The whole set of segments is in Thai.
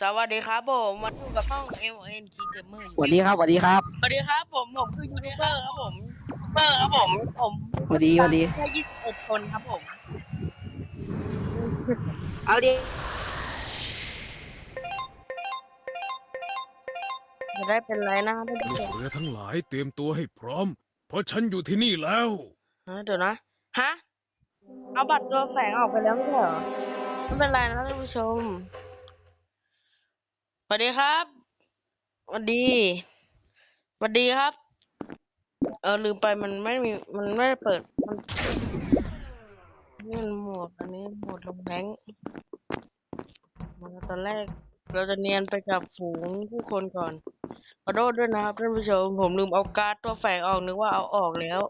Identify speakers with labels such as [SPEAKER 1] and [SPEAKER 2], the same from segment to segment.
[SPEAKER 1] สวัสดีครับผมมาอยู่กับช่อง L N K Gamer
[SPEAKER 2] สวัสดีครับสวัสดีครับ
[SPEAKER 1] สวัสดีครับผมผมคือยูนิเตอร์ครับผมเตอร์ครับผมผม
[SPEAKER 2] สวัสดีสวัสดี
[SPEAKER 1] แค่ยี่สิบเอ็ดคนครับผม
[SPEAKER 2] เอาดิ
[SPEAKER 1] จะได้เป็นไรนะท่านผู้
[SPEAKER 3] ลู
[SPEAKER 1] ช
[SPEAKER 3] ก
[SPEAKER 1] ม
[SPEAKER 3] เรือทั้งหลายเตรียมตัวให้พร้อม เพราะฉันอยู่ที่นี่แล้ว
[SPEAKER 1] เออเดี๋ยวนะฮะเอาบัตรตัวแฝงออกไปแล้วไม่ใช่เหรอไม่เป็นไรนะท่านผู้ชม สวัสดีครับสวัสดีสวัสดีครับ เออลืมไปมันไม่มีมันไม่ได้เปิด มันนี่มันโหมดอันนี้โหมดลงแรงมาตอนแรก เราจะเนียนไปกับฝูงผู้คนก่อนขอโทษด้วยนะครับท่านผู้ชมผมลืมเอาการ์ดตัวแฝงออกนึกว่าเอาออกแล้ว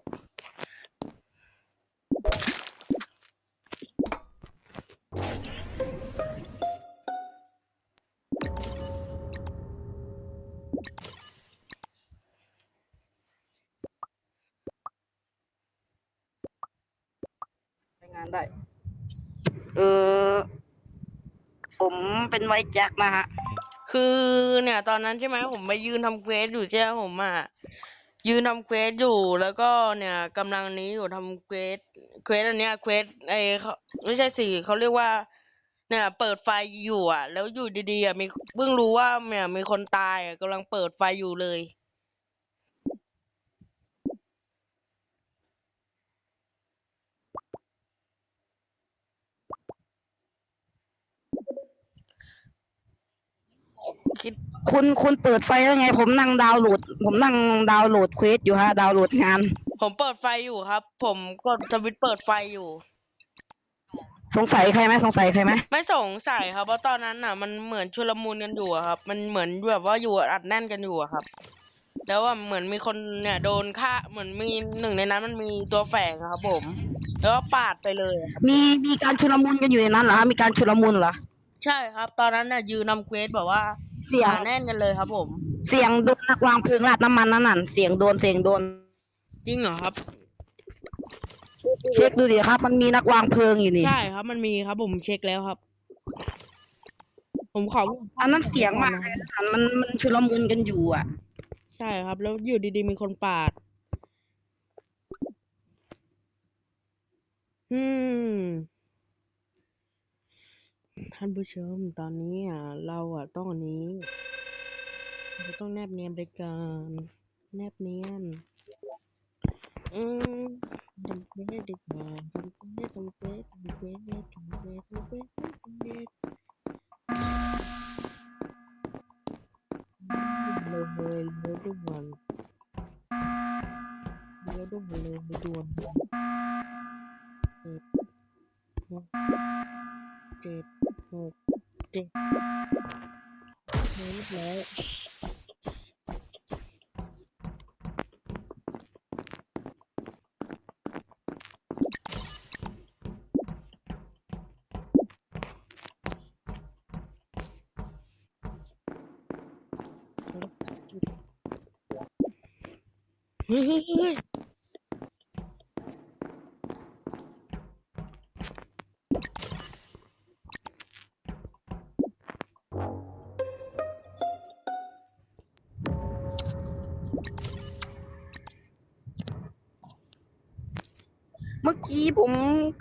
[SPEAKER 2] เป็นไวแจ็คนะฮะ
[SPEAKER 1] คือเนี่ยตอนนั้นใช่ไหมผมไปยืนทำเควสอยู่ใช่ไหมผมอะยืนทำเควสอยู่แล้วก็เนี่ยกำลังนี้อยู่ทำเควสเควสอันเนี้ยเควสไอเขาไม่ใช่สิเขาเรียกว่า เนี่ย เปิดไฟอยู่อะ แล้วอยู่ดีๆอะมีเพิ่งรู้ว่าเนี่ยมีคนตายอะกำลังเปิดไฟอยู่เลย คิด
[SPEAKER 2] คุณคุณเปิดไฟแล้วไง ผมนั่งดาวน์โหลด ผมนั่งดาวน์โหลดเควสอยู่ฮะ ดาวน์โหลดงาน
[SPEAKER 1] ผมเปิดไฟอยู่ครับ ผมกดสวิตช์เปิดไฟอยู่
[SPEAKER 2] สงสัยใครไหมสงสัยใครไหม
[SPEAKER 1] ไม่สงสัยครับเพราะตอนนั้นน่ะ มันเหมือนชุลมุนกันอยู่อะครับ มันเหมือนแบบว่าอยู่อัดแน่นกันอยู่อะครับ แล้วว่าเหมือนมีคนเนี่ยโดนฆ่าเหมือนมีหนึ่งในนั้นมันมีตัวแฝงอะครับ ผม แล้วก็ปาดไปเลยอะครับ
[SPEAKER 2] มีมีการชุลมุนกันอยู่ในนั้นเหรอฮะมีการชุลมุนเหรอ
[SPEAKER 1] ใช่ครับ ตอนนั้นน่ะยืนนำเควสแบบว่า
[SPEAKER 2] เสียง
[SPEAKER 1] หนาแน่นกันเลยครับผม
[SPEAKER 2] เสียงโดนนักวางเพลิงราดน้ำมันนั่นน่ะเสียงโดนเสียงโดน
[SPEAKER 1] จริงเหรอครับ
[SPEAKER 2] เช็คดูดิครับ มันมีนักวางเพลิงอยู่นี่
[SPEAKER 1] ใช่ครับ มันมีครับผมเช็คแล้วครับ ผมขอ
[SPEAKER 2] อันนั้นเสียงมากเลยนะมันมันชุลมุนกันอยู่อะ
[SPEAKER 1] ใช่ครับ แล้วอยู่ดีๆมีคนปาด อืม ท่านผู้ชม ตอนนี้อะเราอะต้องอันนี้เราต้องแนบเนียนไปกันแนบเนียน อืมทำเควสดีกว่าทำเควสทำเควสทำเควสทำเควสทำเควสทำเควสเลยเลยด่วนเลยด่วนเลยด่วนเจ็ดหกเจ็ดหกเจ็ด Hey,
[SPEAKER 2] hey, hey, hey.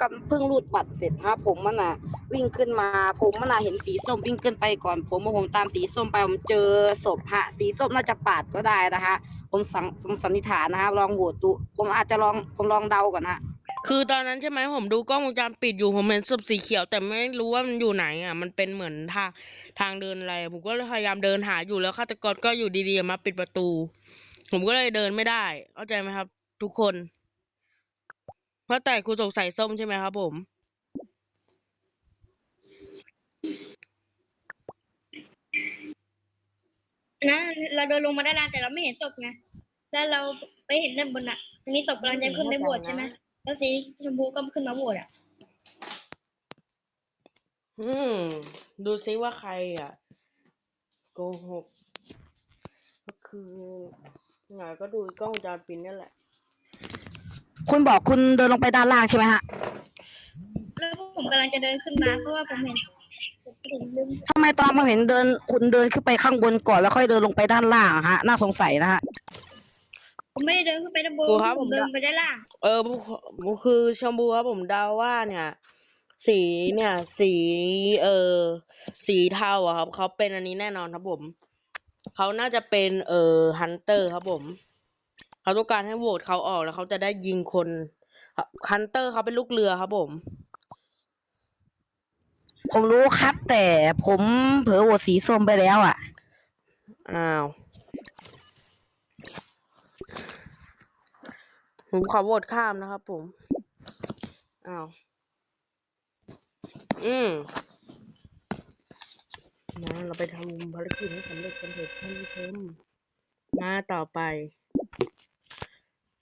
[SPEAKER 2] กับเพิ่งรูดบัตรเสร็จครับผมมันอะ วิ่งขึ้นมาผมมันอะเห็นสีส้มวิ่งขึ้นไปก่อนผมผมตามสีส้มไปผมเจอศพฮะสีส้มน่าจะปาดก็ได้นะฮะผมสังผมสันนิษฐานนะครับลองโหวตดูผมอาจจะลองผมลองเดาก่อนฮะ
[SPEAKER 1] คือตอนนั้นใช่ไหมผมดูกล้องวงจรปิดอยู่ผมเห็นศพสีเขียว แต่ไม่รู้ว่ามันอยู่ไหนอะ มันเป็นเหมือนทางทางเดินอะไร ผมก็พยายามเดินหาอยู่แล้วฆาตกรก็อยู่ดีๆมาปิดประตู ผมก็เลยเดินไม่ได้เข้าใจไหมครับ ทุกคน เพราะแต่คุณสงสัยส้มใช่ไหมครับผม
[SPEAKER 4] นะเราเดินลงมาได้านล่างแต่เราไม่เห็นศพไงแล้วเราไปเห็นด้านบนอะ มีศพกำลังจะขึ้นไปโหวตใช่ไหมแล้วสีชมพูก็ขึ้นมาโหวตอะ
[SPEAKER 1] อืม ดูซิว่าใครอะ โกหก ก็คือไงก็ดูกล้องวงจรปิดนี่แหละ
[SPEAKER 2] คุณบอกคุณเดินลงไปด้านล่างใช่ไหมฮะ
[SPEAKER 4] แล้วผมกำลังจะเดินขึ้นมาเพราะว่าผมเห็นผมลืม
[SPEAKER 2] ทำไมตอนผมเห็นเดินคุณเดินขึ้นไปข้างบนก่อนแล้วค่อยเดินลงไปด้านล่างอะฮะ น่าสงสัยนะฮะ
[SPEAKER 4] ผมไม่ได้เดินขึ้นไปด้านบน
[SPEAKER 1] ครูครับ
[SPEAKER 4] ผ
[SPEAKER 1] ผมม
[SPEAKER 4] เดินไปด้านล่าง
[SPEAKER 1] เออคือชมพูครับผมเดาว่าเนี่ย สีเนี่ย สีเออสีเทาอะครับเขาเป็นอันนี้แน่นอนครับผมเขาน่าจะเป็นเออฮันเตอร์ครับผม เขาต้องการให้โหวตเขาออกแล้วเขาจะได้ยิงคนฮันเตอร์เขาเป็นลูกเรือครับผม
[SPEAKER 2] ผมรู้ครับ แต่ผมเผลอโหวตสีส้มไปแล้วอะ
[SPEAKER 1] อ้าวผมขอโหวตข้ามนะครับผม อ้าว อืมมาเราไปทำภารกิจให้สำเร็จกันเถิดท่านผู้ชมมาต่อไป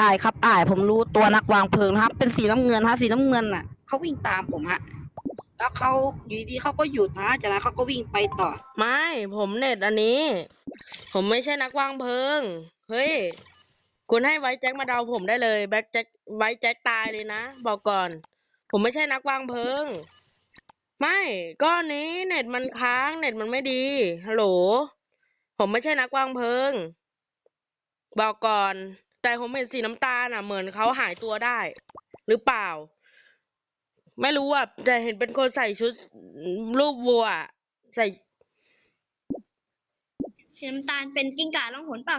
[SPEAKER 2] อายครับอายผมรู้ตัวนักวางเพลิงนะครับ เป็นสีน้ำเงินฮะสีน้ำเงินน่ะเขาวิ่งตามผมฮะแล้วเขาอยู่ดีเขาก็หยุดฮะจากนั้นเขาก็วิ่งไปต่อ
[SPEAKER 1] ไม่ผมเน็ตอันนี้ ผมไม่ใช่นักวางเพลิง เฮ้ย คุณให้ไว้แจ็คมาเดาผมได้เลยแบ็คแจ็คไว้แจ็คตายเลยนะ บอกก่อน ผมไม่ใช่นักวางเพลิง ไม่ก้อนนี้เน็ตมันค้างเน็ตมันไม่ดีฮัลโหลผมไม่ใช่นักวางเพลิง บอกก่อน แต่ผมเห็นสีน้ำตาลอะ เหมือนเขาหายตัวได้ หรือเปล่า ไม่รู้อะแต่เห็นเป็นคนใส่ชุดรูปวัวใส่
[SPEAKER 4] สีน้ำตาลเป็นกิ้งก่าล่องหนเปล่า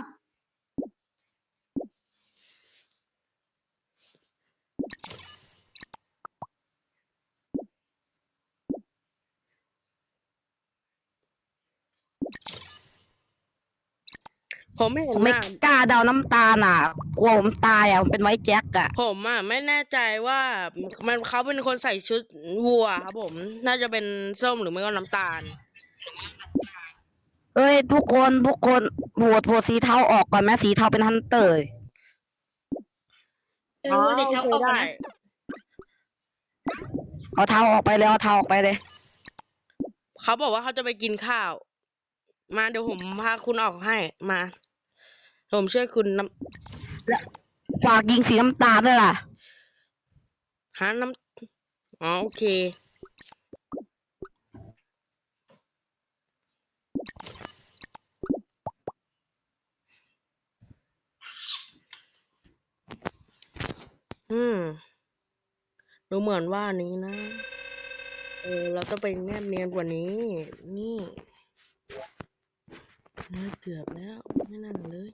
[SPEAKER 1] ผมไม่เห็
[SPEAKER 2] ผ
[SPEAKER 1] น
[SPEAKER 2] มไม่
[SPEAKER 1] หน้า
[SPEAKER 2] กล้าเดาน้ำตาลอะกลัวผมตายอะผมเป็นไว้แจ็คอะ
[SPEAKER 1] ผมอะไม่แน่ใจว่ามันเขาเป็นคนใส่ชุดวัวครับผม น่าจะเป็นส้มหรือไม่ก็น้ำตาล
[SPEAKER 2] เอ้ย ทุกคนทุกคนโหวตโหวตสีเทาออกก่อนไหมสีเทาเป็นฮันเตอร์
[SPEAKER 4] เออเด็กเขาออกก่อนนะ
[SPEAKER 2] เอาเทาออกไปเลยเอาเทาออกไปเลย
[SPEAKER 1] เขาบอกว่าเขาจะไปกินข้าว มาเดี๋ยวผมพาคุณออกให้มา ผมช่วยคุณน้
[SPEAKER 2] ฝากยิงสีน้ำตาลด้วยล่ะำ
[SPEAKER 1] หาน้ำอ๋อโอเค อืมดูเหมือนว่านี้นะ เออ เราต้องไปแนบเนียนกว่านี้ นี่ น่าเกือบแล้วไม่นั่นเลย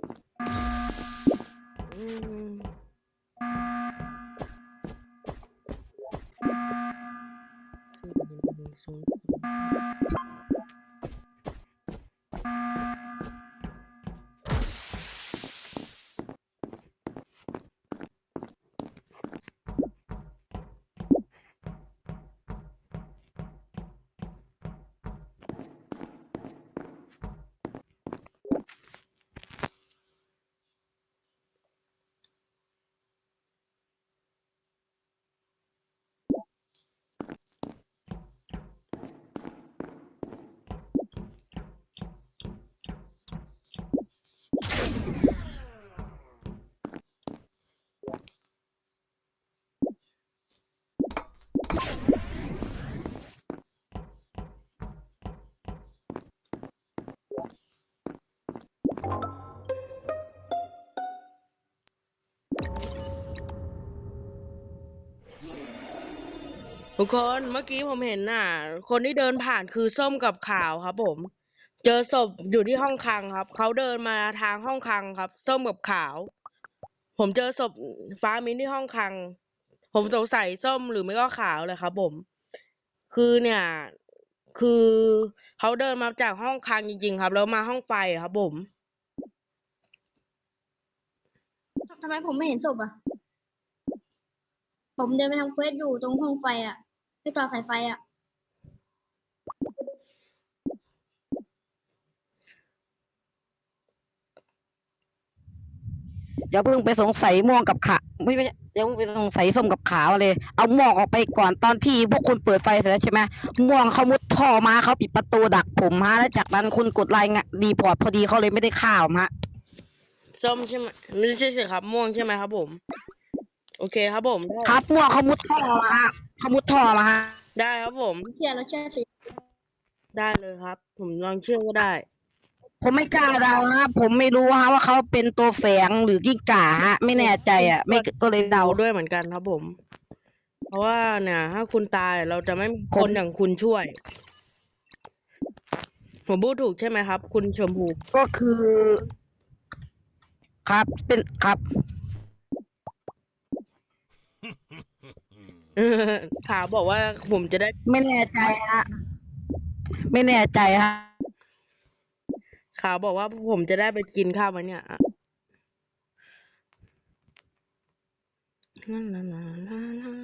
[SPEAKER 1] สี่หนึ่งศูนย์ ทุกคนเมื่อกี้ผมเห็นน่ะ คนที่เดินผ่านคือส้มกับขาวครับ ผม เจอศพอยู่ที่ห้องคลังครับเขาเดินมาทางห้องคลังครับ ส้มกับขาว ผมเจอศพฟ้ามิ้นที่ห้องคลัง ผมสงสัยส้มหรือไม่ก็ขาวเลยครับ ผม คือเนี่ย คือเขาเดินมาจากห้องคลังจริงๆครับ แล้วมาห้องไฟครับ ผม
[SPEAKER 4] ทำไมผมไม่เห็นศพอะ ผมเดินไปทำเควสอยู่ตรงห้องไฟอะไปต่อสายไฟอะ
[SPEAKER 2] อย่าเพิ่งไปสงสัยม่วงกับขาไม่ไม่อย่าเพิ่งไปสงสัยส้มกับขาวเลย เอาม่วงออกไปก่อนตอนที่พวกคุณเปิดไฟเสร็จแล้วใช่ไหมม่วงเขามุดท่อมาเขาปิดประตูดักผมฮะ แล้วจากนั้นคุณกดรายงานรีพอร์ตพอดีเขาเลยไม่ได้ข่าวฮะ
[SPEAKER 1] ส้มใช่ไหมไม่ใช่สิครับม่วงใช่ไหมครับ ผม โอเคครับผมได้
[SPEAKER 2] ครับม่วงเขามุดท่อมาฮะเขามุดท่อมาฮะ
[SPEAKER 1] ได้ครับผม
[SPEAKER 4] เชื่อเราเชื่อสิ
[SPEAKER 1] ได้เลยครับ ผมลองเชื่อก็ได้
[SPEAKER 2] ผมไม่กล้าเดาฮะผมไม่รู้ฮะว่าเขาเป็นตัวแฝงหรือกิ้งก่าฮะไม่แน่ใจอะ ไม่ก็เลยเดา
[SPEAKER 1] เราด้วยเหมือนกันครับผม เพราะว่าเนี่ย ถ้าคุณตายเราจะไม่มี
[SPEAKER 2] ผม
[SPEAKER 1] คนอย่างคุณช่วย ผมพูดถูกใช่ไหมครับ คุณชมพู
[SPEAKER 2] ก็คือ ครับ เป็นครับ
[SPEAKER 1] ขาวบอกว่าผมจะได้
[SPEAKER 2] ไม่แน่ใจฮะไม่แน่ใจฮะ
[SPEAKER 1] ขาวบอกว่าผมจะได้ไปกินข้าวไหมเนี่ยอะนั่นนั่นนั่นนั่นนั่น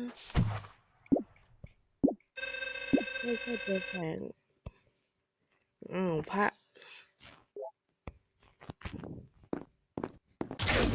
[SPEAKER 1] ไม่ใช่ตัวแฝงอ้าวพระ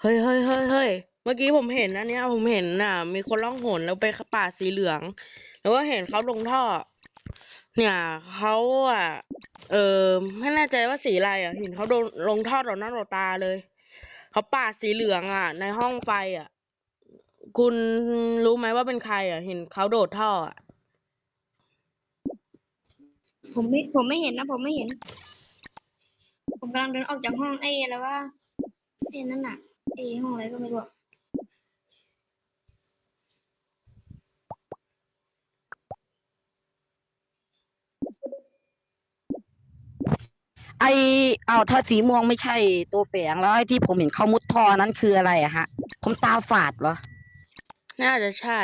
[SPEAKER 1] เฮ้ยเฮ้ยเฮ้ยเฮ้ยเมื่อกี้ผมเห็นอันเนี้ยผมเห็นน่ะ มีคนล่องหนแล้วไปป่าสีเหลือง แล้วก็เห็นเขาลงท่อ เนี่ยเขาอะ เออไม่แน่ใจว่าสีอะไรอะ เห็นเขาโดนลงท่อต่อหน้าต่อตาเลยเขาป่าสีเหลืองอะ ในห้องไฟอะ คุณรู้ไหมว่าเป็นใครอะ เห็นเขาโดดท่ออะ
[SPEAKER 4] ผมไม่ผมไม่เห็นนะ ผมไม่เห็น ผมกำลังเดินออกจากห้องไอ้อะไรว่าไอ้นั่นน่ะ ไอ้ห้องอะไรก็ไม่รู้อะ
[SPEAKER 2] ไอเอาถ้าสีม่วงไม่ใช่ตัวแฝงแล้วไอ้ที่ผมเห็นเขามุดท่อนั้นคืออะไรอะฮะ ผมตาฝาดเหรอ
[SPEAKER 1] น่าจะใช่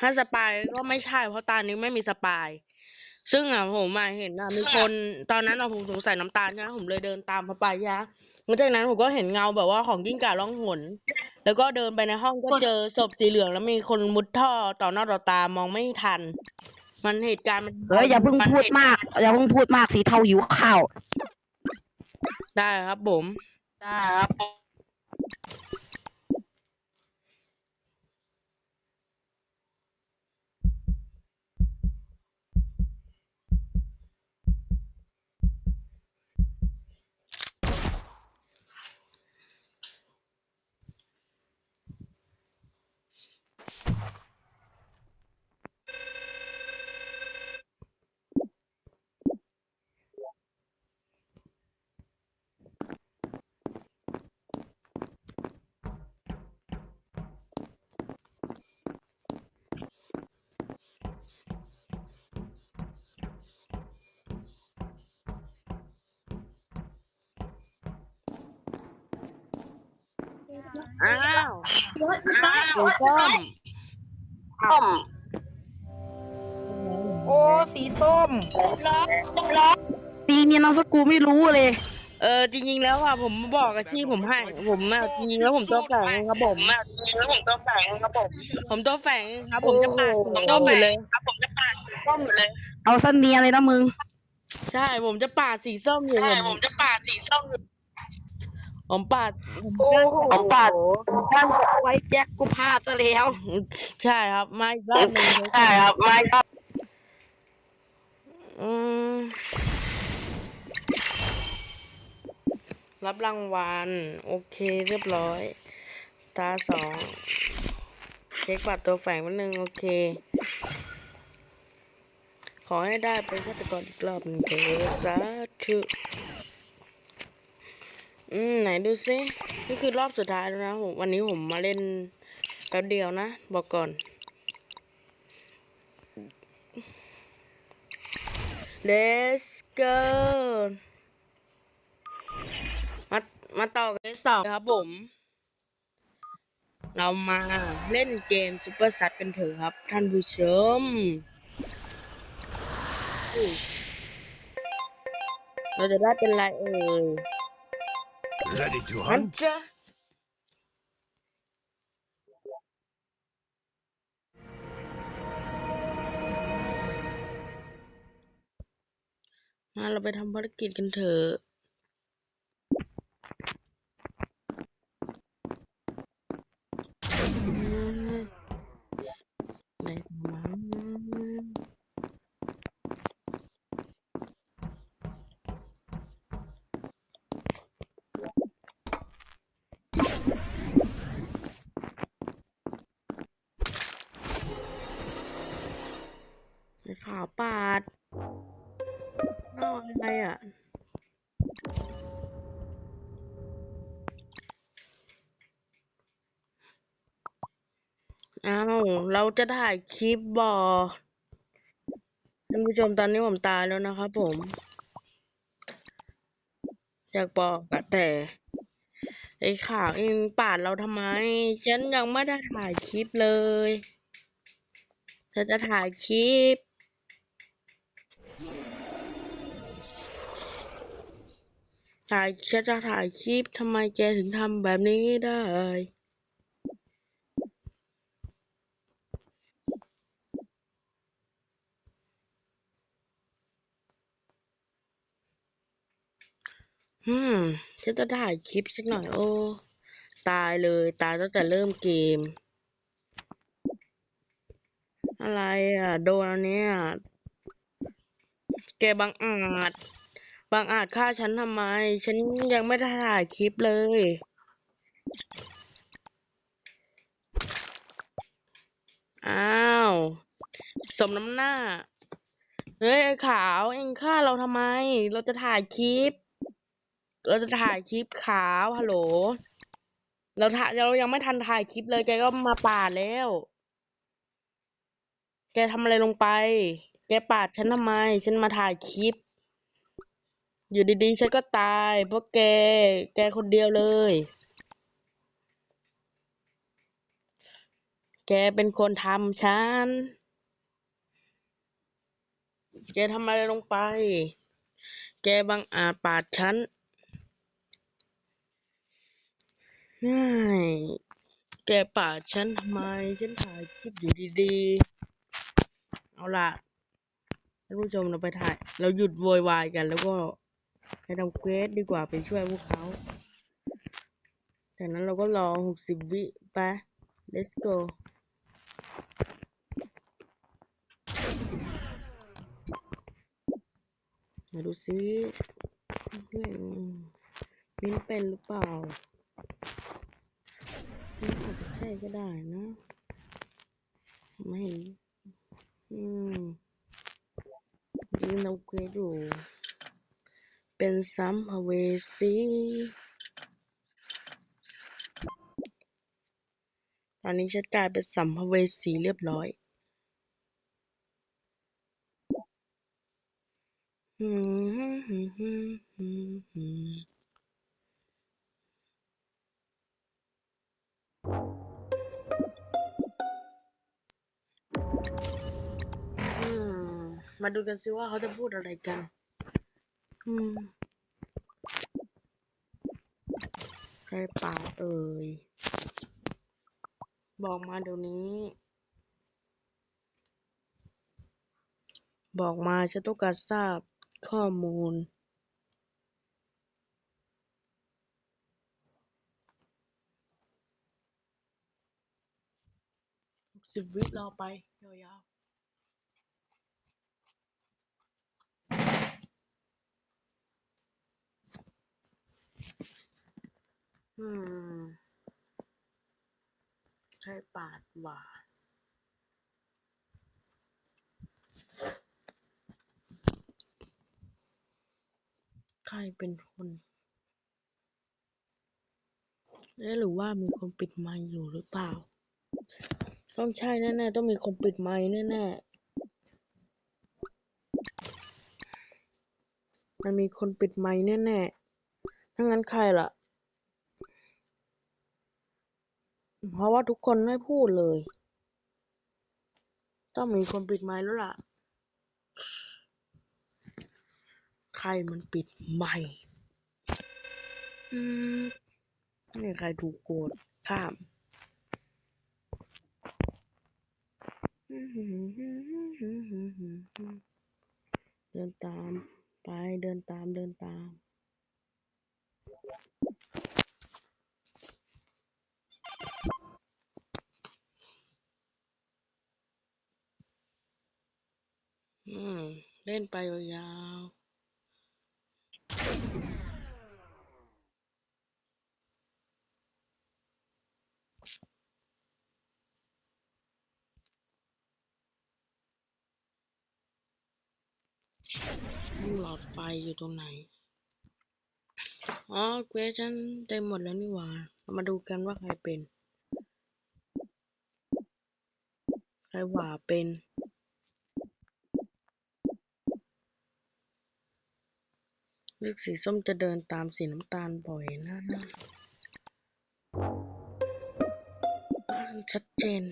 [SPEAKER 1] ถ้าสปายก็ไม่ใช่ เพราะตานี้ไม่มีสปาย ซึ่งอะผมมาเห็นอะมีคนตอนนั้นอะผมสงสัยน้ำตาลใช่ไหมผมเลยเดินตามเขาไปใช่ไหม หลังจากนั้นผมก็เห็นเงาแบบว่าของกิ้งก่าล่องหน แล้วก็เดินไปในห้องก็เจอศพสีเหลืองแล้วมีคนมุดท่อต่อหน้าต่อตามองไม่ทัน มันเหตุการณ์มัน
[SPEAKER 2] เฮ้ยอย่าเพิ่งพูดมาก อย่าเพิ่งพูดมากสีเทาหิวข้าว
[SPEAKER 1] ได้ครับผม
[SPEAKER 2] ได้ครับ
[SPEAKER 1] อ้าว
[SPEAKER 4] เดี๋ยวเดี๋ยว
[SPEAKER 1] สีส้ม
[SPEAKER 2] ส้มโอ้สีส้ม
[SPEAKER 4] ล็อกล็อก
[SPEAKER 2] สีเนี่ยนามสกุลไม่รู้เลย
[SPEAKER 1] เออจริงๆแล้วอะผมบอกอาชีพผมให้ ผมอะจริงๆแล้วผมตัวแฝงครับผมอะจริงๆแล้วผมตัวแฝงครับผม ผมตัวแฝงครับ ผมจะปาดสีส้มอยู่เลยครับผมจะปาดสีส้มอยู่เลย
[SPEAKER 2] เอาเสนียเลยนะมึง
[SPEAKER 1] ใช่ผมจะปาดสีส้มอยู่ผมผมจะปาดสีส้ม ผมปาด
[SPEAKER 2] โอ้โหปาดบ้านไว้แจ็คกูพลาดซะแล้ว
[SPEAKER 1] ใช่ครับมาอีกรอบหนึง
[SPEAKER 2] ใช่ครับไม่ก็
[SPEAKER 1] อืมรับรางวัล โอเคเรียบร้อย ตาสองเช็คบัตรตัวแฝงนิดนึง โอเค ขอให้ได้เป็นฆาตกรอีกรอบหนึ่งเถอะสาธุ อืมไหนดูซินี่คือรอบสุดท้ายแล้วนะผมวันนี้ผมมาเล่นแป๊บเดียวนะ บอกก่อน Let's go มามาต่อกันสองครับผม เรามาเล่นเกมซุปเปอร์ซัดกันเถอะครับ ท่านผู้ชมเราจะได้เป็นไรเอ่ย
[SPEAKER 3] Ready to
[SPEAKER 1] ฮัน
[SPEAKER 3] hunt?
[SPEAKER 1] จ้ะมาเเราจะถ่ายคลิปบอท่านผู้ชมตอนนี้ผมตายแล้วนะครับผมอยากบอกอะแต่ไอ้ข่าวเองปาดเราทำไม ฉันยังไม่ได้ถ่ายคลิปเลยเธอจะถ่ายคลิป ถ่ายฉันจะถ่ายคลิปทำไมแกถึงทำแบบนี้ได้ อืมฉันจะถ่ายคลิปสักหน่อย โอ้ ตายเลย ตายตั้งแต่เริ่มเกม อะไรอะ โดนอันเนี้ยแกบังอาจบังอาจฆ่าฉันทำไม ฉันยังไม่ได้ถ่ายคลิปเลย อ้าว สมน้ำหน้า เฮ้ยขาวเอ็งฆ่าเราทำไม เราจะถ่ายคลิป เราจะถ่ายคลิปขาวฮัลโหล เราถ่ายเรายังไม่ทันถ่ายคลิปเลยแกก็มาปาดแล้ว แกทำอะไรลงไป แกปาดฉันทำไม ฉันมาถ่ายคลิป อยู่ดีๆ ฉันก็ตายเพราะแก แกคนเดียวเลย แกเป็นคนทำฉัน แกทำอะไรลงไป แกบังอาจปาดฉัน ง่ายแกปาดฉันทำไม ฉันถ่ายคลิปอยู่ดีๆ เอาล่ะท่านผู้ชมเราไปถ่าย เราหยุดโวยวายกัน แล้วก็ไปทำเควสดีกว่าไปช่วยพวกเขาจากนั้นเราก็รอหกสิบวิไป let's go มาดูซิเพื่นมินเป็นหรือเปล่า ใช่ก็ได้นะ ไม่อืมยิงเราเกรดอยู่เป็นสัมภเวสีตอนนี้ฉันกลายเป็นสัมภเวสีเรียบร้อย อืม มมาดูกันสิว่าเขาจะพูดอะไรกัน อืมใครปาดเอ่ย บอกมาเดี๋ยวนี้ บอกมาฉันต้องการทราบข้อมูลสิบวิรอไปยาวๆ อืมใช่ปาดหวาใครเป็นคนเอ๊ะหรือว่ามีคนปิดไมค์อยู่หรือเปล่า ต้องใช่แน่ๆ ต้องมีคนปิดไมค์แน่ๆ มันมีคนปิดไมค์แน่ๆถ้างั้นใครล่ะ เพราะว่าทุกคนไม่พูดเลย ต้องมีคนปิดไมค์แล้วล่ะ ใครมันปิดไมค์อืมไม่ใครถูกโกรธข้ามเดินตาม ไปเดินตามเดินตาม อืม เล่นไปยาวๆห ลอดไฟอยู่ตรงไหน อ๋อเควสฉันเต็มหมดแล้วนี่หว่า เรามาดูกันว่าใครเป็น ใครหว่าเป็นเลือกสีส้มจะเดินตามสีน้ำตาลบ่อยนะ ชัดเจน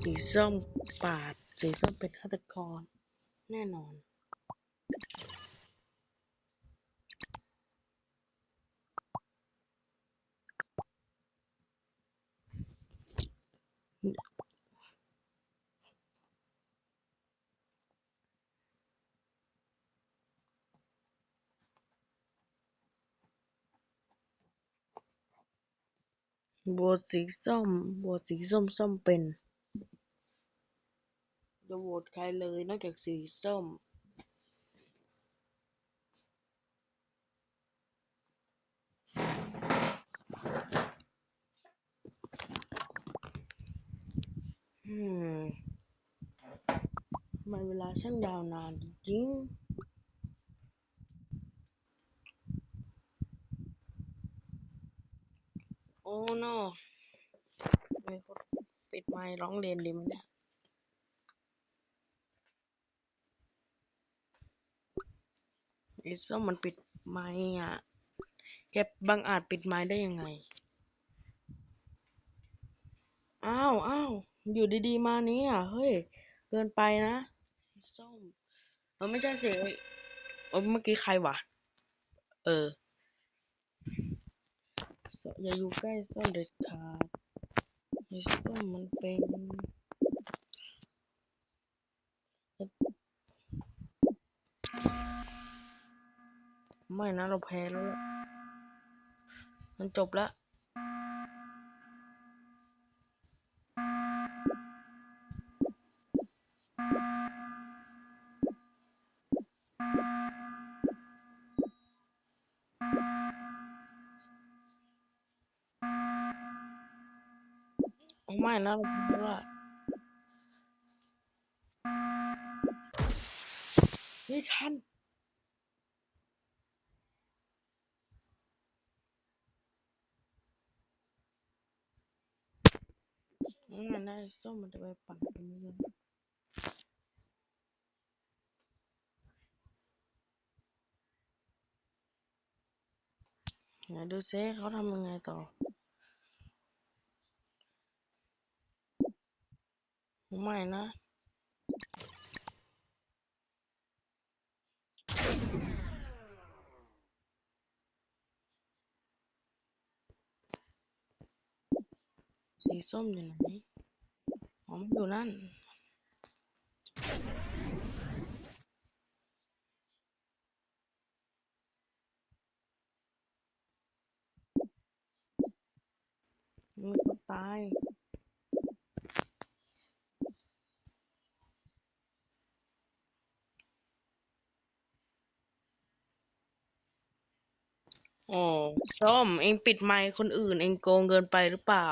[SPEAKER 1] สีส้มปาด สีส้มเป็นฆาตกร แน่นอน บัวสีส้มบัวสีส้ม ส้มเป็นจะโหวตใครเลยนอกจากสีส้ม อืมทำไมเวลาช่างยาวนานจริงๆโอ้ no มีคนปิดไม ค์ร้องเรียนดีไหมเนี่ยไอ้ส้มมันปิดไมค์อะ แกบังอาจปิดไมค์ได้ยังไง อ้าวอ้าวอยู่ดีๆ มานี้อะ เฮ้ย เกินไปนะไอ้ส้มเออไม่ใช่สิเอ้ยเออเมื่อกี้ใครวะ เออ อย่าอยู่ใกล้ส้มเด็ดขาด ไอ้ส้มมันเป็นไม่นะเราแพ้แล้ว มันจบแล้ว ไม่นะเราแพ้แล้วล่ะไม่ทัน ไม่นะ สีส้มอยู่ไหนอ๋อมันอยู่นั่นมีคนตาย อ๋อส้มเองปิดไมค์คนอื่น เองโกงเกินไปหรือเปล่า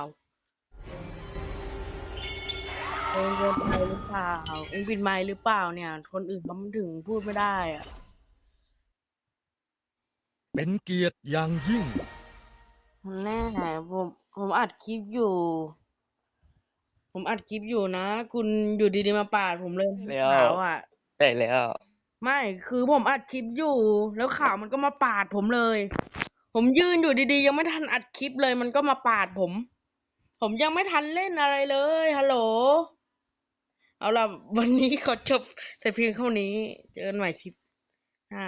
[SPEAKER 1] เองเกินไปหรือเปล่า เองปิดไมค์หรือเปล่าเนี่ย คนอื่นเขาถึงพูดไม่ได้อะ
[SPEAKER 3] เป็นเกียรติอย่างยิ่ง
[SPEAKER 1] มันแน่ผมผมอัดคลิปอยู่ ผมอัดคลิปอยู่นะ คุณอยู่ดีๆมาปาดผมเลย
[SPEAKER 5] แล้ว
[SPEAKER 1] ขาวอะ
[SPEAKER 5] ได้แล้ว
[SPEAKER 1] ไม่คือผมอัดคลิปอยู่ แล้วข่าวมันก็มาปาดผมเลย ผมยืนอยู่ดีๆ ยังไม่ทันอัดคลิปเลย มันก็มาปาดผม ผมยังไม่ทันเล่นอะไรเลยฮัลโหลเอาล่ะ วันนี้ขอจบแต่เพียงเท่านี้ เจอกันใหม่คลิปหน้า